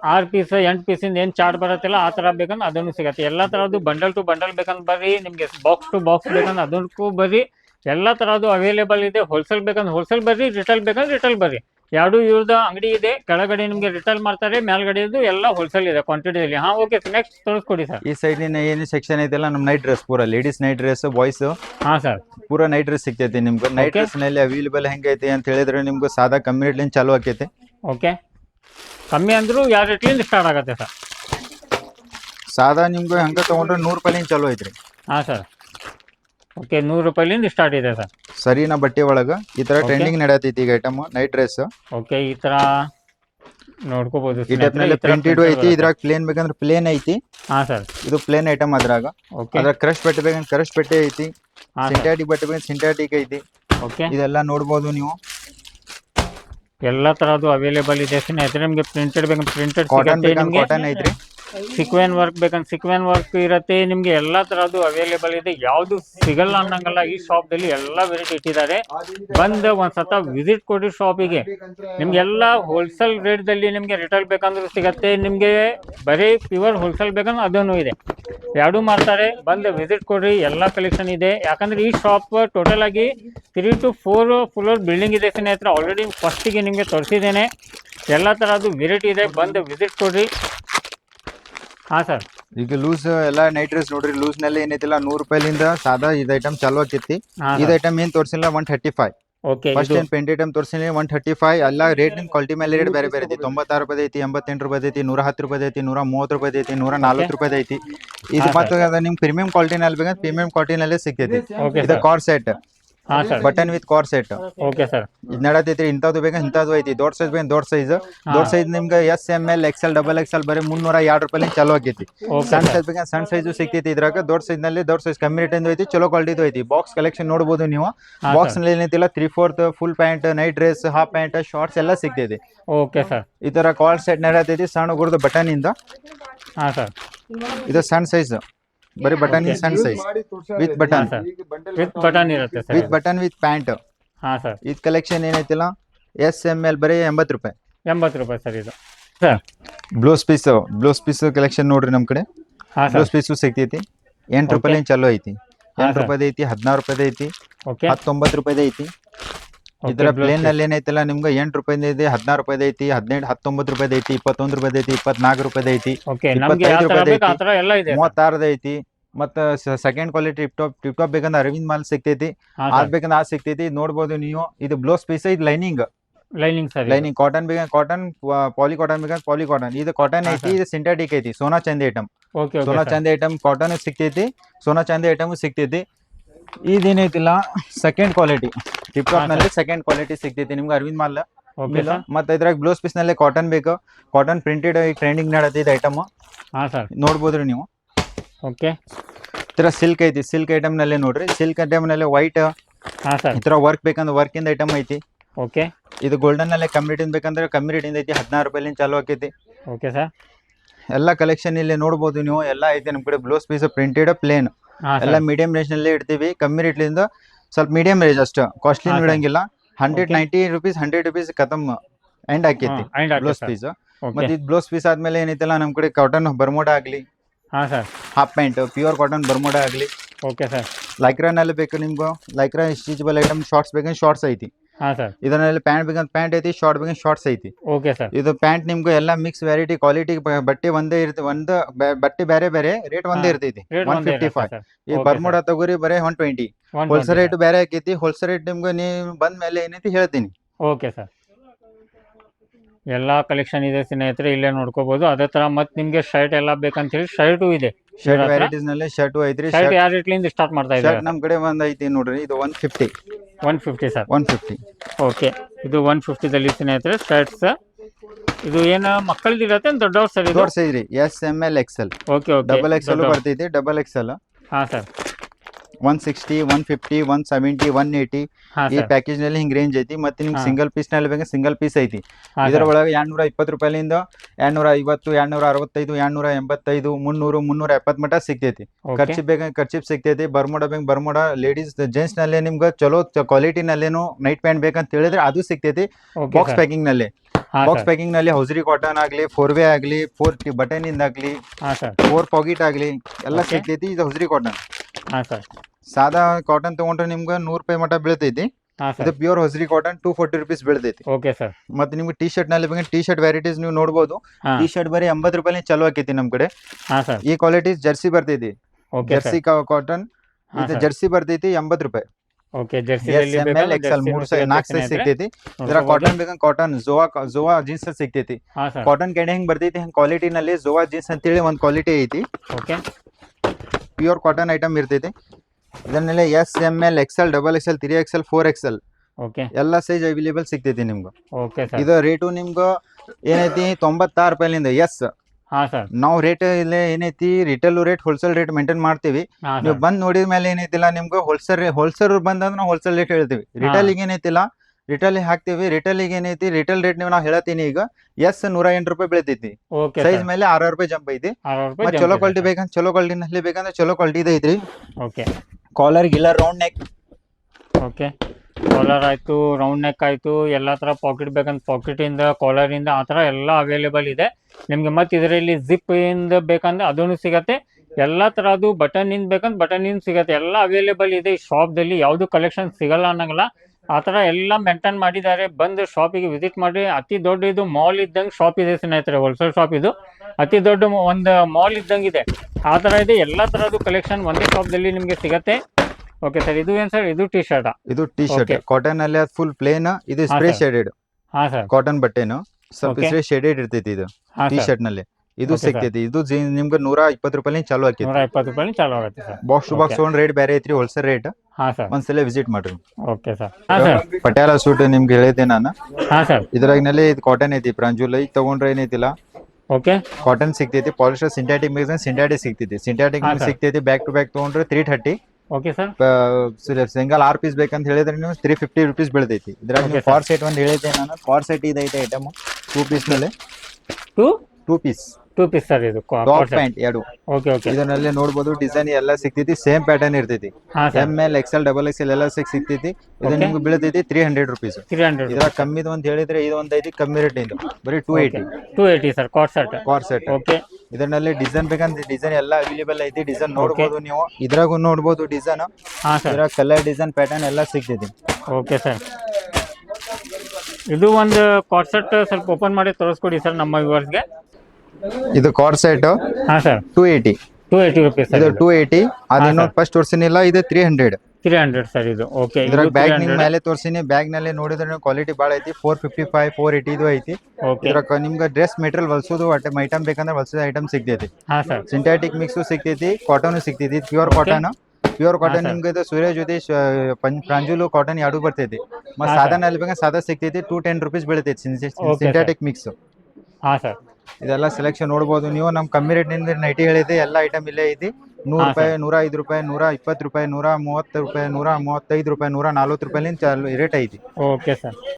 ಆರು ಪೀಸ್ ಎಂಟು ಪೀಸಿಂದ ಏನು ಚಾರ್ಟ್ ಬರತ್ತಲ್ಲ ಆ ತರ ಬೇಕಂದ್ರೆ ಅದನ್ನು ಸಿಗತ್ತೆ. ಎಲ್ಲ ತರದ್ದು ಬಂಡಲ್ ಟು ಬಂಡಲ್ ಬೇಕಂದ್ರೆ ಬರ್ರಿ. ನಿಮಗೆ ಬಾಕ್ಸ್ ಟು ಬಾಕ್ಸ್ ಬೇಕಂದ್ರೆ ಅದಕ್ಕೂ ಬರ್ರಿ. ಎಲ್ಲ ತರದ್ದು ಅವೈಲೇಬಲ್ ಇದೆ. ಹೋಲ್ಸೇಲ್ ಬೇಕಂದ್ರೆ ಹೋಲ್ಸೇಲ್ ಬರ್ರಿ. ರಿಟೇಲ್ ಬೇಕಂದ್ರೆ ರಿಟೇಲ್ ಬರ್ರಿ. ಎರಡು ಇವ್ರದ ಅಂಗಡಿ ಇದೆ ಕೆಳಗಡೆ ನಿಮಗೆ ರಿಟೇಲ್ ಮಾಡ್ತಾರೆ ಮೇಲ್ಗಡೆದು ಎಲ್ಲ ಹೋಲ್ಸೇಲ್ ಇದೆ ಕ್ವಾಂಟಿಟಿಯಲ್ಲಿ ಹಾಂ ಓಕೆ ನೆಕ್ಸ್ಟ್ ತೋರಿಸ್ಕೊಡಿ ಸರ್ ಈ ಸೈಡ್ ಏನು ಸೆಕ್ಷನ್ ಐತಲ್ಲ ನಮ್ ನೈಟ್ ಡ್ರೆಸ್ ಪೂರ ಲೇಡೀಸ್ ನೈಟ್ ಡ್ರೆಸ್ ಬಾಯ್ಸ್ ಹಾಂ ಸರ್ ಪೂರ ನೈಟ್ ಡ್ರೆಸ್ ಸಿಗ್ತೈತಿ ನಿಮ್ಗೆ. Night Okay. ಡ್ರೆಸ್ನಲ್ಲಿ ಅವೈಲೇಬಲ್ ಹೆಂಗೈತಿ ಅಂತ ಹೇಳಿದ್ರೆ ನಿಮ್ಗೆ ಸಾದಾ ಕಮ್ಮಿ ರೇಟ್ಲಿಂದ ಚಾಲೂ ಆಕೈತಿ. ಓಕೆ ಕಮ್ಮಿ ಅಂದರೂ ಯಾವ ರೇಟ್ಲಿಂದ ಸ್ಟಾರ್ಟ್ ಆಗುತ್ತೆ ಸರ್ ಸಾದಾ ನಿಮ್ಗೆ ಹಂಗ ತಗೊಂಡ್ರೆ ನೂರು ರೂಪಾಯಿಲಿಂದ ಚಾಲೂ ಐತ್ರಿ. ಹಾಂ ಸರ್ ಓಕೆ ನೂರು ರೂಪಾಯಿಲಿಂದ ಸ್ಟಾರ್ಟ್ ಇದೆ ಸರ್ ಸರಿನ ಬಟ್ಟೆ ಒಳಗ? ಈ ತರ. ಟ್ರೆಂಡಿಂಗ್ ನಡೆಯತೈತಿ ಈಗ ಐಟಮ್ ನೈಟ್ ಡ್ರೆಸ್ ಓಕೆ ಈ ತರ ನೋಡ್ಕೋಬಹುದು ಪ್ರಿಂಟೆಡ್ ಐತಿ ಇದ್ರಾಗ ಪ್ಲೇನ್ ಬೇಕಂದ್ರೆ ಪ್ಲೇನ್ ಐತಿ. ಹಾ ಸರ್ ಇದು ಪ್ಲೇನ್ ಐಟಮ್ ಅದ್ರಾಗ. ಓಕೆ ಅದ್ರಾಗ ಕ್ರಶ್ ಬಟ್ಟೆ ಬೇಕಂದ್ರೆ ಕ್ರಶ್ ಬಟ್ಟೆ ಐತಿ. ಸಿಂಟ್ಯಾಟಿಕ್ ಬಟ್ಟೆ ಬೇಕಂದ್ರೆ ಸಿಂಟ್ಯಾಟಿಕ್ ಐತಿ. ಓಕೆ ಇದೆಲ್ಲ ನೋಡ್ಬೋದು ನೀವು. ಎಲ್ಲ ತರದು ಅವೈಲೇಬಲ್ ಇದೆ ಸ್ನೇಹಿತರೆ ನಿಮಗೆ ಪ್ರಿಂಟೆಡ್ ಬೇಕಂದ್ರೆ ಪ್ರಿಂಟೆಡ್ ಕಾಟನ್ ಬೇಕಂದ್ರೆ ಕಾಟನ್ ಐತ್ರಿ. ಸಿಕ್ವೆನ್ ವರ್ಕ್ ಬೇಕಂದ್ರೆ ಸಿಕ್ವೆನ್ ವರ್ಕ್ ಇರುತ್ತೆ. ನಿಮಗೆ ಎಲ್ಲ ತರದ್ದು ಅವೈಲೇಬಲ್ ಇದೆ. ಯಾವುದು ಸಿಗಲ್ಲ ಅನ್ನಂಗಲ್ಲ. ಈ ಶಾಪ್ ದಲ್ಲಿ ಎಲ್ಲ ವೆರೈಟಿ ಇಟ್ಟಿದ್ದಾರೆ. ಬಂದು ಒಂದ್ಸತ ವಿಸಿಟ್ ಕೊಡಿ ಶಾಪಿಗೆ ನಿಮ್ಗೆಲ್ಲ ಹೋಲ್ಸೇಲ್ ರೇಟ್ ದಲ್ಲಿ ನಿಮ್ಗೆ ರಿಟೇಲ್ ಬೇಕಂದ್ರೂ ಸಿಗತ್ತೆ. ನಿಮ್ಗೆ ಬರೀ ಪ್ಯೂರ್ ಹೋಲ್ಸೇಲ್ ಬೇಕಂದ್ರೆ ಅದನ್ನು ಇದೆ. ಎರಡು ಮಾಡ್ತಾರೆ. ಬಂದು ವಿಸಿಟ್ ಕೊಡ್ರಿ. ಎಲ್ಲ ಕಲೆಕ್ಷನ್ ಇದೆ. ಯಾಕಂದ್ರೆ ಈ ಶಾಪ್ ಟೋಟಲ್ ಆಗಿ three to four floor building ಇದೆ ಸ್ನೇಹಿತರೆ. ಆಲ್ರೆಡಿ ಫಸ್ಟಿಗೆ ನಿಮ್ಗೆ ತೋರಿಸಿದ್ದೇನೆ. ಎಲ್ಲ ಥರದ್ದು ವೆರೈಟಿ ಇದೆ. ಬಂದು ವಿಸಿಟ್ ಕೊಡ್ರಿ. ಹಾಂ ಸರ್. ಈಗ ಲೂಸ್ ಎಲ್ಲ ನೈಟ್ ಡ್ರೆಸ್ ನೋಡ್ರಿ ಲೂಸ್ನಲ್ಲಿ ಏನೈತಿಲ್ಲ ನೂರ್ ರೂಪಾಯಿಲಿಂದ ಸಾದಾ ಇದ್ ಐಟಮ್ ಚಾಲೂ ಆಕೈತಿ. ಇದು ಇದ್ ಐಟಮ್ ಏನ್ ತೋರಿಸಿಲ್ಲ one thirty five okay first ಏನ್ ಪೆಂಟ್ ಐಟಮ್ ತೋರಿಸಿಲ್ಲ ಒನ್ ಥರ್ಟಿ ಫೈವ್ ಎಲ್ಲ ರೇಟ್ ಕ್ವಾಲಿಟಿ ಮೇಲೆ ರೇಟ್ ಬೇರೆ ಬೇರೆ ಐತಿ. ತೊಂಬತ್ತಾರು ರೂಪಾಯಿ ಐತಿ ಎಂಬತ್ತೆಂಟು ರೂಪಾಯಿ ಐತಿ ನೂರ ಹತ್ತು ರೂಪಾಯಿ ಐತಿ ನೂರ ಮೂವತ್ತು ರೂಪಾಯಿ ಐತಿ ನೂರ ನಲ್ವತ್ತು ರೂಪಾಯಿ ಐತಿ. ಇದು ಮತ್ತೆ ನಿಮ್ ಪ್ರೀಮಿಯಂ ಕ್ವಾಲಿಟಿನಲ್ಲಿ ಬೇಕಂದ್ರೆ ಪ್ರೀಮಿಯಂ ಕ್ವಾಲಿಟಿನಲ್ಲೇ ಸಿಗ್ತೈತಿ ಇದು ಕಾರ್ ಸೆಟ್ ಹಾಂ sir button with car set okay sir. ಇದು ನಡತೈತ್ರಿ ಇಂಥದ್ದು ಬೇಕು? ಇಂಥದ್ದು ಐತಿ. ದೊಡ್ಡ ಸೈಜ್ ಬೇಕು ದೊಡ್ಡ ಸೈಜ್ ದೊಡ್ಡ ಸೈಜ್ ನಿಮ್ಗೆ S M L X L double X L ಬರೀ ಮುನ್ನೂರ ಎರಡು ರೂಪಾಯಿ ಚಲೋ ಆಗೈತಿ ಸಣ್ಣ ಸೈಜ್ ಬೇಕು? ಸಣ್ಣ ಸೈಜು ಸಿಗ್ತೈತಿ ಇದ್ರಾಗ. ದೊಡ್ಡ ಸೈಜ್ನಲ್ಲಿ ದೊಡ್ಡ ಸೈಜ್ ಕಮ್ಮಿ ರೇಟಿಂದು ಐತಿ ಚಲೋ ಕ್ವಾಲಿಟಿದು ಐತಿ. ಬಾಕ್ಸ್ ಕಲೆಕ್ಷನ್ ನೋಡಬಹುದು ನೀವು. ಬಾಕ್ಸ್ನಲ್ಲಿ ಏನೈತಿಲ್ಲ three fourth full pant night dress half pant shorts ಎಲ್ಲ ಸಿಗ್ತೈತಿ. Okay sir. ಈ ತರ ಕಾಲ್ ಸೆಟ್ ನಡತೈತಿ ಸಣ್ಣ ಗುರ್ದು ಬಟನ್ ಇಂದ. ಹಾಂ ಸರ್. ಇದು ಸಣ್ಣ ಸೈಜ್ ಬರೀ ಬಟನ್ Okay. ಸಣ್ಣ ಸೈಜ್ ವಿತ್ ಬಟನ್ ಹಾಂ ಸರ್ ವಿತ್ ಬಟನ್ ಇರುತ್ತೆ sir with button with pant ಹಾಂ ಸರ್ ಇದ್ ಕಲೆಕ್ಷನ್ ಏನೈತಿಲ್ಲ? ಎಸ್ ಎಂ ಎಲ್ ಬರೀ ಎಂಬತ್ತು ರೂಪಾಯಿ. ಎಂಬತ್ತು ರೂಪಾಯಿ ಸರ್ ಇದು. Sir blouse piece blouse piece collection ನೋಡ್ರಿ ನಮ್ ಕಡೆ. ಬ್ಲೂಸ್ ಬ್ಲೌಸ್ ಸರ್ ಪೀಸು ಸಿಗ್ತೈತಿ. ಎಂಟು Okay. ರೂಪಾಯಿ ಚಲೋ ಐತಿ. ಹಾ, ಎಂಟು sir. ರೂಪಾಯಿ ಐತಿ ಹದಿನಾರು ರೂಪಾಯಿ ಐತಿ ಓಕೆ ಹತ್ತೊಂಬತ್ತು ರೂಪಾಯಿ ಐತಿ. ಇದರ ಪ್ಲೇನ್ನಲ್ಲಿ ಏನೈತಿಲ್ಲ ನಿಮ್ಗೆ ಎಂಟು ರೂಪಾಯಿ ಐತಿ ಹದಿನಾರು ರೂಪಾಯಿ ಐತಿ ಹದಿನೆಂಟು ಹತ್ತೊಂಬತ್ತು ರೂಪಾಯಿ ಐತಿ ಇಪ್ಪತ್ತೊಂದು ರೂಪಾಯಿ ಐತಿ ಇಪ್ಪತ್ನಾಲ್ಕು ರೂಪಾಯಿ ಐತಿ ಇದೆ. ಮೂವತ್ತಾರದ ಐತಿ ಮತ್ತ second quality tip top tip top ಬೇಕಂದ್ರೆ ಅರವಿಂದ್ ಮಾಲ್ ಸಿಗ್ತೈತಿ. ಅದ್ ಬೇಕಂದ್ರೆ ಆ ಸಿಗ್ತೈತಿ. ಇದ್ ನೋಡ್ಬೋದು ನೀವು ಇದು ಬ್ಲೌಸ್ ಪೀಸ್ ಇದು lining lining sir lining cotton ಬೇಕಂದ್ರೆ ಕಾಟನ್ ಪಾಲಿ ಕಾಟನ್ ಬೇಕಂದ್ರೆ ಪಾಲಿ ಕಾಟನ್ ಇದು ಕಾಟನ್ ಐತಿ. ಇದು ಸಿಂಥೆಟಿಕ್ ಐತಿ Sona Chandi item Sona Chandi Chandi item cotton ಸಿಗ್ತೈತಿ ಸೋನಾ ಚಾಂದಿ ಐಟಮ್ ಸಿಗ್ತೈತಿ. ಇದೇನೈತಿಲ್ಲ ಸೆಕೆಂಡ್ ಕ್ವಾಲಿಟಿ ಟಿಪ್ ಟಾಪ್ನಲ್ಲಿ ಸೆಕೆಂಡ್ ಕ್ವಾಲಿಟಿ ಸಿಗ್ತೈತಿ. ನಿಮ್ಗೆ ಅರವಿಂದ್ ಮಾಲ್ ಮತ್ತೆ ಇದ್ರಾಗ ಬ್ಲೌಸ್ ಪೀಸ್ನಲ್ಲಿ ಕಾಟನ್ ಬೇಕು. ಕಾಟನ್ ಪ್ರಿಂಟೆಡ್ ಟ್ರೆಂಡಿಂಗ್ ನಡತೈತಿ ಐಟಮ್ ಹಾಂ ಸರ್ ನೋಡ್ಬೋದ್ರಿ ನೀವು. ಓಕೆ ಇತರ ಸಿಲ್ಕ್ ಐತಿ. ಸಿಲ್ಕ್ ಐಟಮ್ನಲ್ಲಿ ನೋಡ್ರಿ. ಸಿಲ್ಕ್ ಐಟಮ್ನಲ್ಲಿ ವೈಟ್ ಹಾ ಸರ್ ಈ ವರ್ಕ್ ಬೇಕಂದ್ರೆ ವರ್ಕ್ ಇಂದ ಐಟಮ್ ಐತಿ. ಓಕೆ ಇದು ಗೋಲ್ಡನ್ನಲ್ಲಿ ಕಮ್ಮಿ ರೇಟಿಂದ ಬೇಕಂದ್ರೆ ಕಮ್ಮಿ ರೇಟಿಂದ ಐತಿ. ಹದಿನಾರು ರೂಪಾಯಿಲಿಂದ ಚಾಲು ಆಕೈತಿ. ಓಕೆ ಸರ್ ಎಲ್ಲ ಕಲೆಕ್ಷನ್ ಇಲ್ಲಿ ನೋಡ್ಬೋದು ನೀವು. ಎಲ್ಲ ಐತಿ. ನಮ್ ಕಡೆ ಬ್ಲೌಸ್ ಪೀಸ್ ಪ್ರಿಂಟೆಡ್ ಪ್ಲೇನ್ ಎಲ್ಲ ಮೀಡಿಯಂ ರೇಂಜ್ನಲ್ಲಿ ಇಡ್ತೀವಿ. ಕಮ್ಮಿ ರೇಟ್ಲಿಂದ ಸ್ವಲ್ಪ ಮೀಡಿಯಂ ರೇಂಜ್ ಅಷ್ಟು. ಕಾಸ್ಟ್ಲಿ ಹಾ, sir. ಬಿಡಂಗಿಲ್ಲ hundred Okay. Ninety rupees hundred rupees ಖತಮ್ end ಆಕೈತಿ. ಬ್ಲೌಸ್ ಪೀಸ್ ಓಕೆ ಮತ್ತೆ ಇದು ಬ್ಲೌಸ್ ಪೀಸ್ ಆದ್ಮೇಲೆ ಏನೈತಲ್ಲ ನಮ್ ಕಡೆ ಕಾಟನ್ ಬರ್ಮೋಡ ಆಗ್ಲಿ ಹಾ sir. Half pant pure cotton bermuda ಆಗ್ಲಿ. Okay sir. ಲೈಕ್ರಾನಲ್ಲಿ ಬೇಕು ನಿಮ್ಗೆ. ಲೈಕ್ರಾ ಸ್ಟಿಚಬಲ್ ಐಟಮ್ ಶಾರ್ಟ್ಸ್ ಬೇಕಂದ್ರೆ ಶಾರ್ಟ್ಸ್ ಐತಿ. ಹಾಂ ಸರ್. ಇದರಲ್ಲಿ ಪ್ಯಾಂಟ್ ಬೇಕಂದ್ರೆ ಪ್ಯಾಂಟ್ ಐತಿ ಶಾರ್ಟ್ ಬೇಕಂದ್ರೆ ಶಾರ್ಟ್ಸ್ ಐತಿ. Okay sir. ಇದು ಪ್ಯಾಂಟ್ ನಿಮ್ಗೆ ಎಲ್ಲ ಮಿಕ್ಸ್ ವೆರೈಟಿ ಕ್ವಾಲಿಟಿ ಬಟ್ಟೆ ಒಂದೇ ಇರ್ತದೆ ಒಂದು ಬಟ್ಟೆ ಬೇರೆ ಬೇರೆ ರೇಟ್ ಒಂದೇ. ಇರ್ತೈತಿ. ಒನ್ ಫಿಫ್ಟಿ ಫೈವ್ ಈ ಬರ್ಮುಡ ತಗೋರಿ ಬರೀ ಒನ್ ಟ್ವೆಂಟಿ ಹೋಲ್ಸೇಲ್ ರೇಟ್ ಬೇರೆ ಆಕೈತಿ ಹೋಲ್ಸೇಲ್ ರೇಟ್ ನಿಮ್ಗೆ ನೀವು ಬಂದ ಮೇಲೆ ಏನೈತಿ ಹೇಳ್ತೀನಿ. Okay sir. ಎಲ್ಲ ಕಲೆಕ್ಷನ್ ಇದೆ ಸ್ನೇಹಿತರೆ ಇಲ್ಲೇ ನೋಡ್ಕೋಬಹುದು ಅದೇ ತರ ಮತ್ತೆ ನಿಮ್ಗೆ ಶರ್ಟ್ ಎಲ್ಲ ಬೇಕಂತ ಹೇಳಿ ಶರ್ಟು ಇದೆ. ಶರ್ಟ್? ವೆರೈಟೀಸ್ನಲ್ಲಿ ಶರ್ಟ್ ಐತ್ರಿ ಶರ್ಟ್ ಯಾವ ರೇಟ್ಲಿಂದ ಸ್ಟಾರ್ಟ್ ಮಾಡ್ತಾ ಶರ್ಟ್ ಇದ್ದಾರೆ ನಮ್ ಕಡೆ ಒಂದ್ ಐತಿ ನೋಡ್ರಿ ಇದು one fifty one fifty sir one fifty okay ಇದು ಒನ್ ಫಿಫ್ಟಿದಲ್ಲಿ ಸ್ನೇಹಿತರೆ ಶರ್ಟ್ಸ್ ಇದು ಏನು ಮಕ್ಕಳದ್ದು ಇರತ್ತೆ ದೊಡ್ಡವ್ರ ಸರ್ ಇದು? ದೊಡ್ಡ ಸೈಜ್ ರೀ S M L XL okay okay double XL ಬರ್ತೈತಿ ಡಬಲ್ ಎಕ್ಸೆಲ್ ಹಾಂ sir one sixty one fifty one seventy one eighty ಈ ಪ್ಯಾಕೇಜ್ನಲ್ಲಿ ಹಿಂಗ್ ರೇಂಜ್ ಐತಿ. ಮತ್ತೆ ನಿಮ್ಗೆ ಸಿಂಗಲ್ ಪೀಸ್ನಲ್ಲಿ ಬೇಕಾದ್ರೆ ಸಿಂಗಲ್ ಪೀಸ್ ಐತಿ. ಇದರ ಒಳಗೆ ಎರಡ್ನೂರ ಇಪ್ಪತ್ತು ರೂಪಾಯಿಲಿಂದ ಎರಡ್ನೂರ ಐವತ್ತು ಎರಡ್ನೂರ ಅರವತ್ತೈದು ಎರಡ್ನೂರ ಎಂಬತ್ತೈದು ಮುನ್ನೂರು ಮುನ್ನೂರ ಎಪ್ಪತ್ತು ಮಟ್ಟ ಸಿಗ್ತೈತಿ. ಖರ್ಚಿ ಖರ್ಚಿಪ್ ಖರ್ಚಿ ಸಿಗ್ತೈತಿ. ಬರ್ಮೋಡ ಬೇಕಂದ್ರೆ ಬರ್ಮೋಡ ಲೇಡೀಸ್ ಜೆಂಟ್ಸ್ನಲ್ಲಿ ನಿಮ್ಗೆ ಚಲೋ ಕ್ವಾಲಿಟಿ ನಲ್ಲೇನು ನೈಟ್ ಪ್ಯಾಂಟ್ ಬೇಕಂತ ಹೇಳಿದ್ರೆ ಅದು ಸಿಗ್ತೈತಿ ಬಾಕ್ಸ್ ಪ್ಯಾಕಿಂಗ್ನಲ್ಲಿ ಬಾಕ್ಸ್ ಪ್ಯಾಕಿಂಗ್ನಲ್ಲಿ ಹೌಸ್ರಿ ಕಾಟನ್ ಆಗ್ಲಿ ಫೋರ್ ವೇ ಆಗ್ಲಿ ಫೋರ್ ಬಟನ್ ಇಂದ ಆಗ್ಲಿ ಫೋರ್ ಪಾಕೆಟ್ ಆಗ್ಲಿ ಎಲ್ಲ. ಸಿಗ್ತೈತಿ. ಇದು ಹೌಸ್ರಿ ಕಾಟನ್ ಹಾಂ ಸರ್. ಸಾದಾ ಕಾಟನ್ ತಗೊಂಡ್ರೆ ನಿಮ್ಗೆ ನೂರು ರೂಪಾಯಿ ಮಟ್ಟ ಬೀಳ್ತೈತಿ. ಇದು pure hosiery cotton two forty rupees ಬೀಳ್ತೈತಿ. Okay sir. ಮತ್ತೆ ನಿಮ್ಗೆ ಟಿ ಶರ್ಟ್ನಲ್ಲಿ ಬೇಕಂದ್ರೆ ಟಿ ಶರ್ಟ್ ವೆರೈಟೀಸ್ ನೀವು ನೋಡಬಹುದು ಟಿ ಶರ್ಟ್ ಬರೀ ಎಂಬತ್ತು ರೂಪಾಯಿ ಚಲೋ ಆಕೈತಿ ನಮ್ ಕಡೆ. ಈ ಕ್ವಾಲಿಟಿ ಜರ್ಸಿ ಬರ್ತೈತಿ. ಜರ್ಸಿ ಕಾಟನ್ ಇದು ಜರ್ಸಿ ಬರ್ತೈತಿ ಎಂಬತ್ತು ರೂಪಾಯಿ. ಓಕೆ ಎಕ್ಸೆಲ್ ಮೂರು ನಾಲ್ಕು ಸೈಜ್ ಸಿಗ್ತೈತಿ. ಇದ್ರ ಕಾಟನ್ ಬೇಕಂದ್ರೆ ಕಾಟನ್ ಜೋವಾ ಜೋವಾ ಜೀನ್ಸ್ ಸಿಗ್ತೈತಿ. ಕಾಟನ್ ಕೆಡೆ ಹೆಂಗ್ ಬರ್ತೈತಿ ಹಂಗ್ ಕ್ವಾಲಿಟಿ ನಲ್ಲಿ ಜೋವಾ ಜೀನ್ಸ್ ಅಂತೇಳಿ ಒಂದ್ ಕ್ವಾಲಿಟಿ ಐತಿ. ಓಕೆ ಪ್ಯೂರ್ ಕಾಟನ್ ಐಟಮ್ ಇರ್ತೈತಿ. ಇದನ್ನೆಲ್ಲ S M L XL double XL three XL four XL okay ಎಲ್ಲ ಸೈಜ್ ಅವೈಲೇಬಲ್ ಸಿಗ್ತೈತಿ ನಿಮ್ಗೆ. ಓಕೆ ಸರ್ ಇದು ರೇಟು ನಿಮ್ಗೆ ಏನೈತಿ? ತೊಂಬತ್ತಾರು ರೂಪಾಯಿಲಿಂದ ಎಸ್ ಹಾಂ ಸರ್ ನಾವು ರೇಟ್ ಇಲ್ಲೇ ಏನೈತಿ? Retail rate wholesale rate maintain ಮಾಡ್ತೀವಿ. ನೀವು ಬಂದ್ ನೋಡಿದ ಮೇಲೆ ಏನೈತಿಲ್ಲ ನಿಮ್ಗೆ? ಹೋಲ್ಸೇಲ್ ಹೋಲ್ಸೇಲ್ ಬಂದಂದ್ರೆ ನಾವು ಹೋಲ್ಸೇಲ್ ರೇಟ್ ಹೇಳ್ತೀವಿ. ರಿಟೇಲ್ ಏನೈತಿಲ್ಲ? ರಿಟೇಲ್ ಹಾಕ್ತಿವಿ. ರಿಟೇಲ್ ಏನೈತಿ? ರಿಟೇಲ್ ರೇಟ್ ನೀವು ನಾವು ಹೇಳತ್ತೀನಿ ಈಗ. ಎಸ್ ನೂರ ಎಂಟು ರೂಪಾಯಿ ಬೀಳ್ತೈತಿ. ಓಕೆ ಸೈಜ್ ಮೇಲೆ ಆರಾರು ರೂಪಾಯಿ ಜಂಪ್ ಐತಿ. ಮತ್ತೆ ಚಲೋ ಕ್ವಾಲಿಟಿ ಬೇಕಂದ್ರೆ ಚಲೋ ಕ್ವಾಲಿಟಿ ನಲ್ಲಿ ಬೇಕಂದ್ರೆ ಚಲೋ ಕ್ವಾಲಿಟಿ ಇದೆ ಐತ್ರಿ. ಓಕೆ ಕಾಲರ್ ಗಿಲ್ಲಾ ರೌಂಡ್ ನೆಕ್ ಓಕೆ ಕಾಲರ್ ಆಯ್ತು ರೌಂಡ್ ನೆಕ್ ಆಯ್ತು ಎಲ್ಲ ತರ ಪಾಕೆಟ್ ಬೇಕಂದ್ರೆ ಪಾಕೆಟ್ ಇಂದ ಕಾಲರ್ ಇಂದ ಆ ತರ ಎಲ್ಲ ಅವೈಲೇಬಲ್ ಇದೆ. ನಿಮ್ಗೆ ಮತ್ತೆ ಇದರಲ್ಲಿ ಜಿಪ್ ಇಂದ ಬೇಕಂದ್ರೆ ಅದೂ ಸಿಗತ್ತೆ. ಎಲ್ಲ ತರದ್ದು ಬಟನ್ ಇಂದ ಬೇಕಂದ್ರೆ ಇಂದ ಸಿಗತ್ತೆ. ಎಲ್ಲ ಅವೈಲೇಬಲ್ ಇದೆ ಈ ಶಾಪ್ ದಲ್ಲಿ. ಯಾವ್ದು ಕಲೆಕ್ಷನ್ ಸಿಗಲ್ಲ ಅನ್ನಂಗಿಲ್ಲ. ಆ ಥರ ಎಲ್ಲ ಮೇಂಟೈನ್ ಮಾಡಿದ್ದಾರೆ. ಬಂದು ಶಾಪಿಗೆ ವಿಸಿಟ್ ಮಾಡಿ. ಅತಿ ದೊಡ್ಡ ಇದು ಮಾಲ್ ಇದ್ದಂಗೆ ಶಾಪ್ ಇದೆ ಸ್ನೇಹಿತರೆ ಹೋಲ್ಸೇಲ್ ಶಾಪ್ ಇದು. ಅತಿ ದೊಡ್ಡ ಒಂದು ಮಾಲ್ ಇದ್ದಂಗೆ ಇದೆ. ಆ ಥರ ಇದೆ. ಎಲ್ಲ ಥರದ್ದು ಕಲೆಕ್ಷನ್ ಒಂದೇ ಶಾಪ್ದಲ್ಲಿ ನಿಮಗೆ ಸಿಗತ್ತೆ. ಓಕೆ ಸರ್ ಇದು ಏನು ಸರ್ ಇದು ಟಿ ಶರ್ಟ್ ಇದು ಟಿ ಶರ್ಟ್ ಕಾಟನ್ ಅಲ್ಲಿ ಫುಲ್ ಪ್ಲೇನ್ ಇದು ಸ್ಪ್ರೇ. ಶೇಡೆಡ್ ಹಾಂ ಸರ್ ಕಾಟನ್ ಬಟ್ಟೆನು. ಸ್ವಲ್ಪ. ಸ್ಪ್ರೇ ಶೇಡೆಡ್ ಇರ್ತೈತಿ ಇದು ಟಿ ಶರ್ಟ್ನಲ್ಲಿ. ಇದು ಸಿಗ್ತೈತಿ. ಇದು ನಿಮ್ಗೆ ನೂರ ಇಪ್ಪತ್ತು ರೂಪಾಯಿ ಚಾಲು ಆಕೈತಿ ನೂರ ಇಪ್ಪತ್ತು ರೂಪಾಯಿ ಚಾಲು ಆಗುತ್ತೆ ಸರ್ ಬಾಕ್ಸ್ ಟು ಬಾಕ್ಸ್ ಒಂದ್ ರೇಟ್ ಬೇರೆ ಐತ್ರಿ ಹೋಲ್ಸೇಲ್ ರೇಟ್ ಹಾ ಸರ್ ಒಂದ್ಸಲ ವಿಸಿಟ್ ಮಾಡ್ರಿ. ಓಕೆ ಸರ್ ಹಾ ಸರ್ ಪಟಿಯಾಲ ಸೂಟ್ ನಿಮ್ಗೆ ಹೇಳಿದ್ದೆ ನಾನು. ಹಾ ಸರ್ ಇದ್ರಾಗ್ನಲ್ಲಿ ಇದು ಕಾಟನ್ ಐತಿ ಪ್ರಾಂಜುಲ್ ಈಗ ತಗೊಂಡ್ರೆ ಏನೈತಿಲ್ಲ. ಓಕೆ ಕಾಟನ್ ಸಿಗ್ತೈತಿ ಪಾಲಿಸ್ಟರ್ ಸಿಂಥೆಟಿಕ್ ಮಿಕ್ಸ್ ಸಿಂಥೆಟಿಕ್ ಸಿಗ್ತೈತಿ. ಸಿಂಥೆಟಿಕ್ ಮಿಕ್ಸ್ ಸಿಗ್ತೈತಿ ಬ್ಯಾಕ್ ಟು ಬ್ಯಾಕ್ ತಗೊಂಡ್ರೆ three thirty okay sir single or piece ಬೇಕಂತ ಹೇಳಿದ್ರೆ ನೀವು ತ್ರೀ ಫಿಫ್ಟಿ ರುಪೀಸ್ ಬೀಳ್ತೈತಿ. ಇದ್ರಾಗ ನೀವು. ಕಾರ್ ಸೆಟ್ ಒಂದು ಹೇಳಿದ್ದೆ ನಾನು. ಫಾರ್ ಸೆಟ್ ಇದೈತೆ item two ಪೀಸ್ನಲ್ಲಿ. Two two piece two piece sir ಇದು ಟಾಪ್ ಪ್ಯಾಂಟ್ ಎರಡು. ಓಕೆ ಓಕೆ ಇದರಲ್ಲಿ ನೋಡಬಹುದು ಡಿಸೈನ್ ಎಲ್ಲ ಸಿಗ್ತೈತಿ ಸೇಮ್ ಪ್ಯಾಟರ್ನ್ ಇರ್ತೈತಿ. M L X L double X L ಎಲ್ಲ ಸಿಕ್ ಸಿಗ್ತೈತಿ. ಇದು. ನಿಮ್ಗೆ ಬೀಳ್ತೈತಿ three hundred rupees three hundred ಇದರ ಕಮ್ಮಿದು ಅಂತ ಹೇಳಿದ್ರೆ ಇದು ಒಂದ್ ಐತಿ ಕಮ್ಮಿ ರೇಟ್ ಇದು ಬರೀ two eighty two eighty sir car set car set okay ಇದರಲ್ಲಿ ಡಿಸೈನ್ ಬೇಕಂದ್ರೆ ಡಿಸೈನ್ ಎಲ್ಲ ಅವೈಲೇಬಲ್ ಐತಿ ಡಿಸೈನ್ ನೋಡಬಹುದು ನೀವು. ಇದ್ರಾಗೂ ನೋಡ್ಬೋದು ಡಿಸೈನ್ ಇದ್ರಾಗ ಕಲರ್ ಡಿಸೈನ್ ಪ್ಯಾಟರ್ನ್ ಎಲ್ಲ ಸಿಗ್ತೈತಿ. ಓಕೆ ಸರ್ ಇದು ಒಂದು ಕಾರ್ಸೆಟ್ ಸ್ವಲ್ಪ ಓಪನ್ ಮಾಡಿ ತೋರಿಸ್ಕೊಡಿ ಸರ್ ನಮ್ಮ ವ್ಯೂವರ್ಸ್ಗೆ ಇದು ಕಾರ್ ಸೆಟ್ ಹಾಂ sir two eighty two eighty rupees ಇದು ಟೂ ಏಯ್ಟಿ ಅದೇನೋ. ಫಸ್ಟ್ ತೋರಿಸಿನಿಲ್ಲ ಇದು three hundred three hundred sir ಇದು. ಓಕೆ ಇದ್ರಾಗ ಬ್ಯಾಗ್ ನಿಮ್ ಮೇಲೆ ತೋರಿಸಿನಿ ಬ್ಯಾಗ್ನಲ್ಲಿ ನೋಡಿದ್ರೆ ಕ್ವಾಲಿಟಿ ಭಾಳ ಐತಿ four fifty five four eighty ಇದು ಐತಿ. ಇದ್ರಾಗ ನಿಮ್ಗೆ ಡ್ರೆಸ್ ಮೆಟೀರಿಯಲ್ ಹೊಲ್ಸೋದು ಐಟಮ್ ಬೇಕಂದ್ರೆ ಹೊಲ್ಸೋದು ಐಟಮ್ ಸಿಗ್ತೈತಿ. ಹಾಂ ಸರ್ ಸಿಂಥೆಟಿಕ್ ಮಿಕ್ಸು ಸಿಗ್ತೈತಿ ಕಾಟನ್ ಸಿಗ್ತೈತಿ ಪ್ಯೂರ್ ಕಾಟನ್ ಪ್ಯೂರ್ ಕಾಟನ್. ನಿಮ್ಗೆ ಇದು ಸೂರ್ಯ ಜ್ಯೋತಿ ಪ್ರಾಂಜುಲು ಕಾಟನ್ ಎರಡು ಬರ್ತೈತಿ. ಮತ್ತೆ. ಸಾಧಾರಣ ಅಲ್ಲಿ ಬೇಕಾದ್ರೆ ಸಾದಾ ಸಿಗ್ತೈತಿ ಟೂ ಟೆನ್ ರುಪೀಸ್ ಬೀಳ್ತೈತಿ ಸಿಂಥೆಟಿಕ್ ಮಿಕ್ಸ್ ಹಾ ಸರ್ ಇದೆಲ್ಲ ಸೆಲೆಕ್ಷನ್ ನೋಡ್ಬೋದು. ನೀವು ನಮ್ಮ ಕಮ್ಮಿ ರೇಟ್ನಿಂದ ನೈಟಿ ಹೇಳಿದೆ ಎಲ್ಲ ಐಟಮ್ ಇಲ್ಲೇ ಇದೆ. ನೂರು ರೂಪಾಯಿ ನೂರ ಐದು ರೂಪಾಯಿ ನೂರ ಇಪ್ಪತ್ತು ರೂಪಾಯಿ ನೂರ ಮೂವತ್ತು ರೂಪಾಯಿ ನೂರ ಮೂವತ್ತೈದು ರೂಪಾಯಿ ನೂರ ನಲ್ವತ್ತು ರೂಪಾಯಿ ಚಾಲು ರೇಟ್ ಐತಿ. Okay sir.